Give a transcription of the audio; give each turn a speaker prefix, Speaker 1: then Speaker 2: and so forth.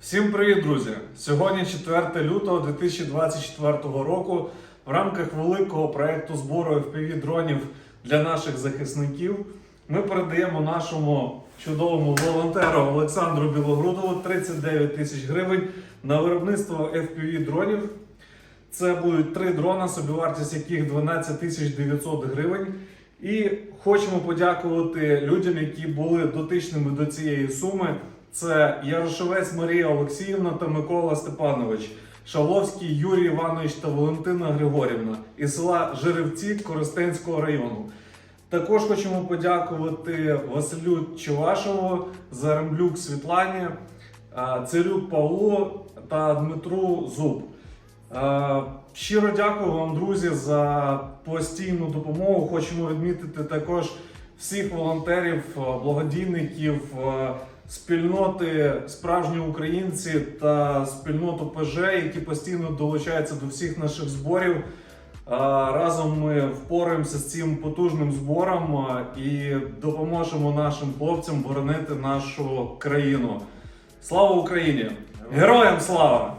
Speaker 1: Всім привіт, друзі! Сьогодні 4 лютого 2024 року. В рамках великого проекту збору FPV дронів для наших захисників ми передаємо нашому чудовому волонтеру Олександру Білогрудову 39 тисяч гривень на виробництво FPV дронів. Це будуть три дрона, собівартість яких 12 тисяч 900 гривень. І хочемо подякувати людям, які були дотичними до цієї суми. Це Ярошевець Марія Олексіївна та Микола Степанович, Шавловський Юрій Іванович та Валентина Григорівна із села Жеревці Коростенського району. Також хочемо подякувати Василю Чувашову, Заремблюк Світлані, а, Цирюк Павлу та Дмитру Зуб. Е, Щиро дякую вам, друзі, за постійну допомогу. Хочемо відмітити також всіх волонтерів, е, благодійників, е, спільноти справжні українці та спільноту ПЖ, які постійно долучаються до всіх наших зборів. Разом ми впораємося з цим потужним збором і допоможемо нашим хлопцям боронити нашу країну. Слава Україні! Героям слава!